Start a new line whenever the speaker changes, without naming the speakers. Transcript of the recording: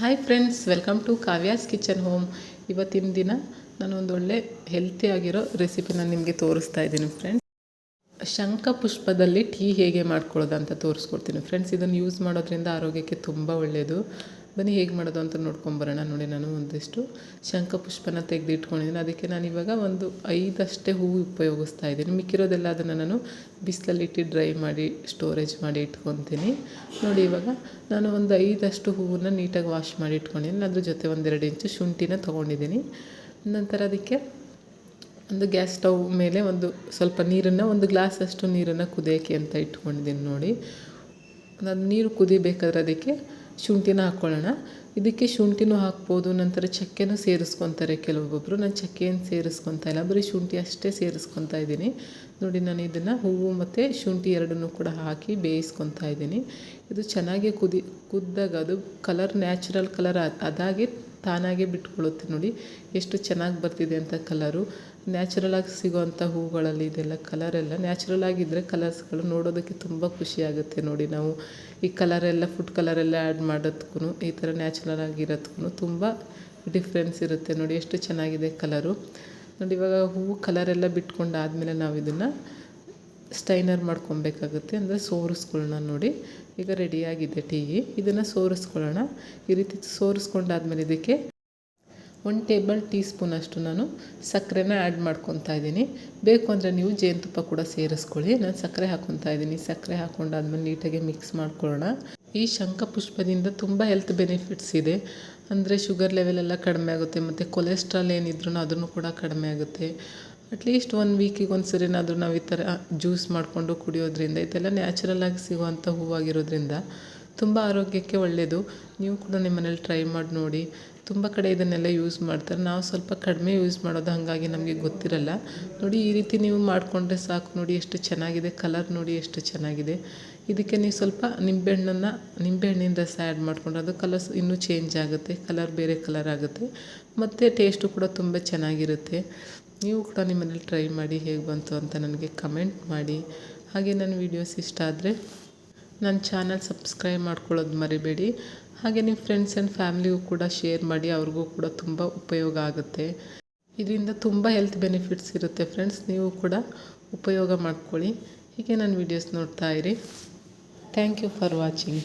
Hi friends welcome to Kavya's kitchen home ಇವತ್ತಿನ ದಿನ ನಾನು ಒಂದು ಒಳ್ಳೆ ಹೆಲ್ತಿ ಆಗಿರೋ ರೆಸಿಪಿನ ನಿಮಗೆ ತೋರಿಸ್ತಾ ಇದ್ದೀನಿ ಫ್ರೆಂಡ್ಸ್ ಶಂಖ ಪುಷ್ಪದಲ್ಲಿ ಟೀ ಹೇಗೆ ಮಾಡ್ಕೊಳ್ಳೋದು ಅಂತ ತೋರಿಸ್ಕೊಡ್ತೀನಿ ಫ್ರೆಂಡ್ಸ್ ಇದನ್ನು ಯೂಸ್ ಮಾಡೋದ್ರಿಂದ ಆರೋಗ್ಯಕ್ಕೆ ತುಂಬ ಒಳ್ಳೆಯದು ಬನ್ನಿ, ಹೇಗೆ ಮಾಡೋದು ಅಂತ ನೋಡ್ಕೊಂಬರೋಣ ನೋಡಿ, ನಾನು ಒಂದಿಷ್ಟು ಶಂಖಪುಷ್ಪನ ತೆಗೆದು ಇಟ್ಕೊಂಡಿದ್ದೀನಿ ಅದಕ್ಕೆ ನಾನು ಇವಾಗ ಒಂದು ಐದಷ್ಟೇ ಹೂವು ಉಪಯೋಗಿಸ್ತಾ ಇದ್ದೀನಿ. ಮಿಕ್ಕಿರೋದೆಲ್ಲ ಅದನ್ನು ನಾನು ಬಿಸಿಲಲ್ಲಿಟ್ಟು ಡ್ರೈ ಮಾಡಿ, ಸ್ಟೋರೇಜ್ ಮಾಡಿ ಇಟ್ಕೊತೀನಿ. ನೋಡಿ, ಇವಾಗ ನಾನು ಒಂದು ಐದಷ್ಟು ಹೂವನ್ನ ನೀಟಾಗಿ ವಾಶ್ ಮಾಡಿ ಇಟ್ಕೊಂಡಿದ್ದೀನಿ. ಅದ್ರ ಜೊತೆ ಒಂದೆರಡು ಇಂಚು ಶುಂಠಿನ ತೊಗೊಂಡಿದ್ದೀನಿ. ನಂತರ ಅದಕ್ಕೆ ಒಂದು ಗ್ಯಾಸ್ ಸ್ಟವ್ ಮೇಲೆ ಒಂದು ಸ್ವಲ್ಪ ನೀರನ್ನು, ಒಂದು ಗ್ಲಾಸಷ್ಟು ನೀರನ್ನು ಕುದಿಯೋಕ್ಕೆ ಅಂತ ಇಟ್ಕೊಂಡಿದ್ದೀನಿ ನೋಡಿ. ನಾನು ನೀರು ಕುದಿಬೇಕಾದ್ರೆ ಅದಕ್ಕೆ ಶುಂಠಿನ ಹಾಕ್ಕೊಳ್ಳೋಣ ಇದಕ್ಕೆ ಶುಂಠಿನೂ ಹಾಕ್ಬೋದು, ನಂತರ ಚಕ್ಕೆನೂ ಸೇರಿಸ್ಕೊತಾರೆ ಕೆಲವೊಬ್ಬೊಬ್ಬರು ನಾನು ಚಕ್ಕೆ ಏನು ಸೇರಿಸ್ಕೊತಾ ಇಲ್ಲ, ಬರೀ ಶುಂಠಿ ಅಷ್ಟೇ ಸೇರಿಸ್ಕೊತಾ ಇದ್ದೀನಿ. ನೋಡಿ, ನಾನು ಇದನ್ನು ಹೂವು ಮತ್ತು ಶುಂಠಿ ಎರಡನ್ನೂ ಕೂಡ ಹಾಕಿ ಬೇಯಿಸ್ಕೊತಾ ಇದ್ದೀನಿ. ಇದು ಚೆನ್ನಾಗಿ ಕುದಿ, ಕುದ್ದಾಗ ಅದು ಕಲರ್ ನ್ಯಾಚುರಲ್ ಕಲರ್ ಅದಾಗಿ ತಾನಾಗೆ ಬಿಟ್ಕೊಳ್ಳುತ್ತೆ ನೋಡಿ. ಎಷ್ಟು ಚೆನ್ನಾಗಿ ಬರ್ತಿದೆ ಅಂತ ಕಲರು. ನ್ಯಾಚುರಲಾಗಿ ಸಿಗೋವಂಥ ಹೂಗಳಲ್ಲಿ ಇದೆಲ್ಲ ಕಲರೆಲ್ಲ ನ್ಯಾಚುರಲ್ ಆಗಿದ್ದರೆ ಕಲರ್ಸ್ಗಳು ನೋಡೋದಕ್ಕೆ ತುಂಬ ಖುಷಿಯಾಗುತ್ತೆ ನೋಡಿ ನಾವು. ಈ ಕಲರೆಲ್ಲ ಫುಡ್ ಕಲರೆಲ್ಲ ಆ್ಯಡ್ ಮಾಡೋದಕ್ಕೂ ಈ ಥರ ನ್ಯಾಚುರಲ್ ಆಗಿರೋದಕ್ಕೂ ತುಂಬ ಡಿಫ್ರೆನ್ಸ್ ಇರುತ್ತೆ ನೋಡಿ ಎಷ್ಟು ಚೆನ್ನಾಗಿದೆ ಕಲರು. ನೋಡಿ ಇವಾಗ ಹೂವು ಕಲರೆಲ್ಲ ಬಿಟ್ಕೊಂಡಾದಮೇಲೆ ನಾವು ಇದನ್ನು ಸ್ಟೈನರ್ ಮಾಡ್ಕೊಬೇಕಾಗುತ್ತೆ, ಅಂದರೆ ಸೋರಿಸ್ಗಳನ್ನ ನೋಡಿ. ಈಗ ರೆಡಿಯಾಗಿದೆ ಟೀ. ಇದನ್ನು ಸೋರಿಸ್ಕೊಳ್ಳೋಣ. ಈ ರೀತಿ ಸೋರಿಸ್ಕೊಂಡಾದ್ಮೇಲೆ ಇದಕ್ಕೆ ಒನ್ ಟೇಬಲ್ ಟೀ ಸ್ಪೂನಷ್ಟು ನಾನು ಸಕ್ಕರೆನ ಆ್ಯಡ್ ಮಾಡ್ಕೊತಾ ಇದ್ದೀನಿ. ಬೇಕು ಅಂದರೆ ನೀವು ಜೇನುತುಪ್ಪ ಕೂಡ ಸೇರಿಸ್ಕೊಳ್ಳಿ. ನಾನು ಸಕ್ಕರೆ ಹಾಕೊತಾ ಇದ್ದೀನಿ. ಸಕ್ಕರೆ ಹಾಕ್ಕೊಂಡಾದ್ಮೇಲೆ ನೀಟಾಗಿ ಮಿಕ್ಸ್ ಮಾಡ್ಕೊಳ್ಳೋಣ. ಈ ಶಂಖ ಪುಷ್ಪದಿಂದ ತುಂಬ ಹೆಲ್ತ್ ಬೆನಿಫಿಟ್ಸ್ ಇದೆ. ಅಂದರೆ ಶುಗರ್ ಲೆವೆಲೆಲ್ಲ ಕಡಿಮೆ ಆಗುತ್ತೆ, ಮತ್ತು ಕೊಲೆಸ್ಟ್ರಾಲ್ ಏನಿದ್ರೂ ಅದನ್ನು ಕೂಡ ಕಡಿಮೆ ಆಗುತ್ತೆ. ಅಟ್ಲೀಸ್ಟ್ ಒನ್ ವೀಕಿಗೆ ಒಂದು ಸರಿನಾದರೂ ನಾವು ಈ ಥರ ಜ್ಯೂಸ್ ಮಾಡಿಕೊಂಡು ಕುಡಿಯೋದ್ರಿಂದ, ಇದೆಲ್ಲ ನ್ಯಾಚುರಲಾಗಿ ಸಿಗುವಂಥ ಹೂವಾಗಿರೋದ್ರಿಂದ ತುಂಬ ಆರೋಗ್ಯಕ್ಕೆ ಒಳ್ಳೆಯದು ನೀವು ಕೂಡ ನಿಮ್ಮ ಮನೇಲಿ ಟ್ರೈ ಮಾಡಿ ನೋಡಿ. ತುಂಬ ಕಡೆ ಇದನ್ನೆಲ್ಲ ಯೂಸ್ ಮಾಡ್ತಾರೆ. ನಾವು ಸ್ವಲ್ಪ ಕಡಿಮೆ ಯೂಸ್ ಮಾಡೋದು ಹಾಗಾಗಿ ನಮಗೆ ಗೊತ್ತಿರಲ್ಲ. ನೋಡಿ, ಈ ರೀತಿ ನೀವು ಮಾಡಿಕೊಂಡ್ರೆ ಸಾಕು. ನೋಡಿ, ಎಷ್ಟು ಚೆನ್ನಾಗಿದೆ. ಕಲರ್ ನೋಡಿ, ಎಷ್ಟು ಚೆನ್ನಾಗಿದೆ. ಇದಕ್ಕೆ ನೀವು ಸ್ವಲ್ಪ ನಿಂಬೆಹಣ್ಣನ್ನು ನಿಂಬೆಹಣ್ಣಿನ ರಸ ಆ್ಯಡ್ ಮಾಡಿಕೊಂಡ್ರೆ ಅದು ಕಲರ್ಸ್ ಇನ್ನೂ ಚೇಂಜ್ ಆಗುತ್ತೆ. ಕಲರ್ ಬೇರೆ ಕಲರ್ ಆಗುತ್ತೆ. ಮತ್ತು ಟೇಸ್ಟು ಕೂಡ ತುಂಬ ಚೆನ್ನಾಗಿರುತ್ತೆ. ನೀವು ಕೂಡ ನಿಮ್ಮ ಟ್ರೈ ಮಾಡಿ ಹೇಗೆ ಬಂತು ಅಂತ ನನಗೆ ಕಮೆಂಟ್ ಮಾಡಿ. ಹಾಗೆ ನನ್ನ ವೀಡಿಯೋಸ್ ಇಷ್ಟ ಆದರೆ ನನ್ನ ಚಾನಲ್ ಸಬ್ಸ್ಕ್ರೈಬ್ ಮಾಡ್ಕೊಳ್ಳೋದು ಮರಿಬೇಡಿ. ಹಾಗೆ ನಿಮ್ಮ ಫ್ರೆಂಡ್ಸ್ ಆ್ಯಂಡ್ ಫ್ಯಾಮ್ಲಿಗೂ ಕೂಡ ಶೇರ್ ಮಾಡಿ, ಅವ್ರಿಗೂ ಕೂಡ ತುಂಬ ಉಪಯೋಗ ಆಗುತ್ತೆ. ಇದರಿಂದ ತುಂಬ ಹೆಲ್ತ್ ಬೆನಿಫಿಟ್ಸ್ ಇರುತ್ತೆ ಫ್ರೆಂಡ್ಸ್ ನೀವು ಕೂಡ ಉಪಯೋಗ ಮಾಡ್ಕೊಳ್ಳಿ. ಹೀಗೆ ನನ್ನ ವೀಡಿಯೋಸ್ ನೋಡ್ತಾ ಇರಿ. Thank you for watching